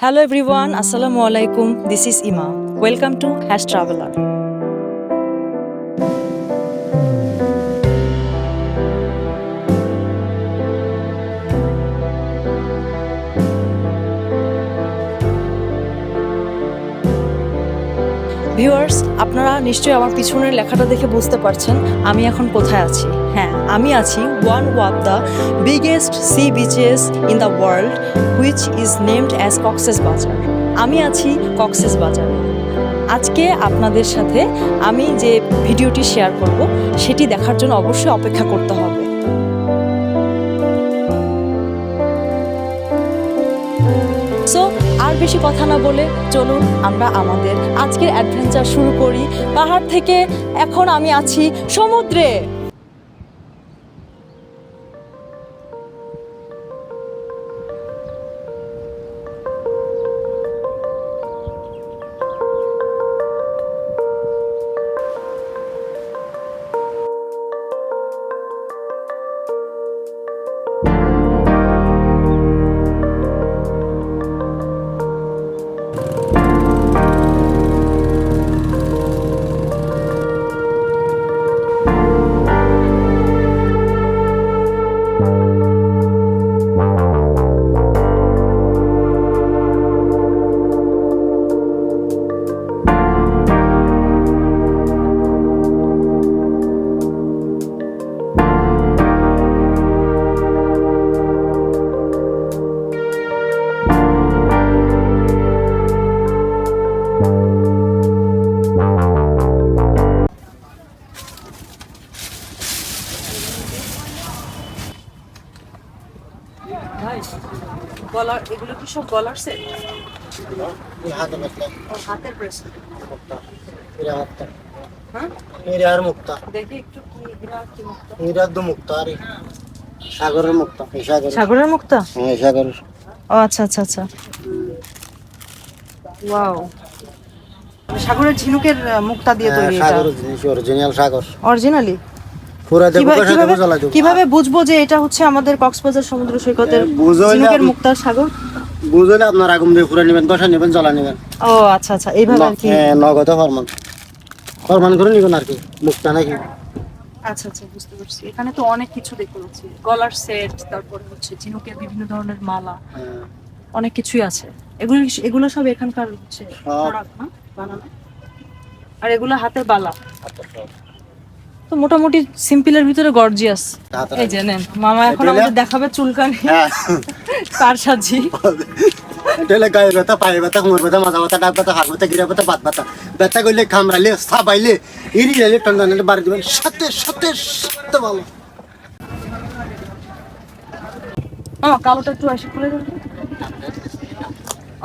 Hello everyone, Assalamu alaikum. This is Ima. Welcome to Hash Traveler. Viewers আপনারা নিশ্চয়ই আমার পিছনের লেখাটা দেখে বুঝতে পারছেন আমি এখন কোথায় আছি। হ্যাঁ আমি আছি one of the biggest sea beaches in the world which is named as Cox's Bazar আমি আছি কক্সেস বাজারে আজকে আপনাদের সাথে আমি যে ভিডিওটি শেয়ার করব, সেটি দেখার জন্য অবশ্যই অপেক্ষা করতে হবে। বেশি কথা না বলে চলুন আমরা আমাদের আজকের অ্যাডভেঞ্চার শুরু করি। পাহাড় থেকে এখন আমি আছি সমুদ্রে। গলার এগুলো কি সব গলার সেট মুক্তা। হ্যাঁ? মুক্তা। আরে সাগরের মুক্তা সাগরের। সাগরের মুক্তা? হ্যাঁ ও আচ্ছা আচ্ছা আচ্ছা। ওয়াও। সাগরের ঝিনুকের মুক্তা দিয়ে হ্যাঁ, সাগর। অরিজিনালি কীভাবে বুঝব যে এটা হচ্ছে আমাদের কক্সবাজার সমুদ্র সৈকতের ঝিনুকের মুক্তার সাগর? বুঝলে আপনার আগুন দিয়ে পুরা নেবেন কষা নেবেন জ্বালা নেবেন। ও আচ্ছা আচ্ছা এইভাবে আর কি। হ্যাঁ নগদ ফরমান। ফরমান করে নেবেন আর কি মুক্তা নাকি? আচ্ছা আচ্ছা বুঝতে পারছি। এখানে তো অনেক কিছু দেখতে পাচ্ছি। গলার সেট তারপরে হচ্ছে ঝিনুকের বিভিন্ন ধরনের মালা। হ্যাঁ। অনেক কিছুই আছে। এগুলো এগুলো সব এখানকার হচ্ছে product না? বানানো? আর এগুলো হাতের বালা। তো মোটামুটি সিম্পলের ভিতরে গর্জিয়াস এই যে নেন মামা এখন আমাদের দেখাবে চুলকানি। হ্যাঁ। কার সাজি। এটা গায়ে ব্যথা পায়ে ব্যথা কোমর ব্যথা মাথা ব্যথা ডাক ব্যথা হাত ব্যথা গিরা ব্যথা বাত ব্যথা। ব্যথা করলে খামড়ালে সাবাইলে ইরি গেলে টন্ডানে বাড়ি দিবেন। সাথে সাথে সাথে ভালো কালোটা একটু আসে খুলে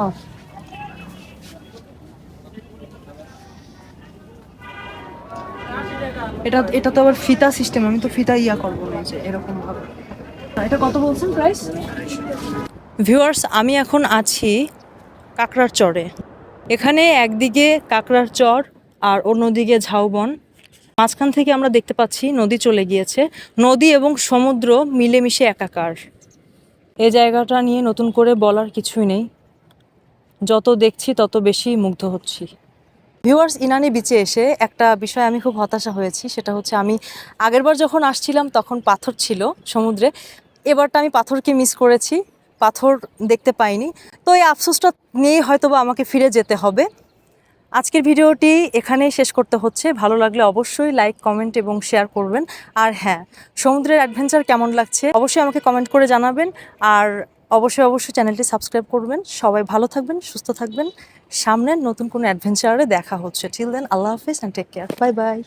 ও এটা এটা তো আবার ফিতা সিস্টেম আমি তো ফিতা ইয়া করব না যে এরকম ভাবে। এটা কত বলছেন প্রাইস ভিউয়ার্স আমি এখন আছি কাকড়ার চরে। এখানে একদিকে কাকড়ার চর আর অন্যদিকে ঝাউবন। মাঝখান থেকে আমরা দেখতে পাচ্ছি নদী চলে গিয়েছে। নদী এবং সমুদ্র মিলেমিশে একাকার। এই জায়গাটা নিয়ে নতুন করে বলার কিছুই নেই। যত দেখছি তত বেশি মুগ্ধ হচ্ছি। ভিউয়ার্স, ইনানি বিচে এসে একটা বিষয় আমি খুব হতাশা হয়েছি, সেটা হচ্ছে আমি আগেরবার যখন আসছিলাম তখন পাথর ছিল সমুদ্রে, এবারটা আমি পাথরকে মিস করেছি, পাথর দেখতে পাইনি। তো এই আফসোসটা নিয়েই হয়তো বা আমাকে ফিরে যেতে হবে। আজকের ভিডিওটি এখানেই শেষ করতে হচ্ছে। ভালো লাগলে অবশ্যই লাইক কমেন্ট এবং শেয়ার করবেন। আর হ্যাঁ সমুদ্রের অ্যাডভেঞ্চার কেমন লাগছে অবশ্যই আমাকে কমেন্ট করে জানাবেন। আর অবশ্যই অবশ্যই চ্যানেলটি সাবস্ক্রাইব করবেন। সবাই ভালো থাকবেন, সুস্থ থাকবেন। সামনের নতুন কোনো অ্যাডভেঞ্চারে দেখা হচ্ছে। টিল দেন আল্লাহ হাফিজ and take care bye bye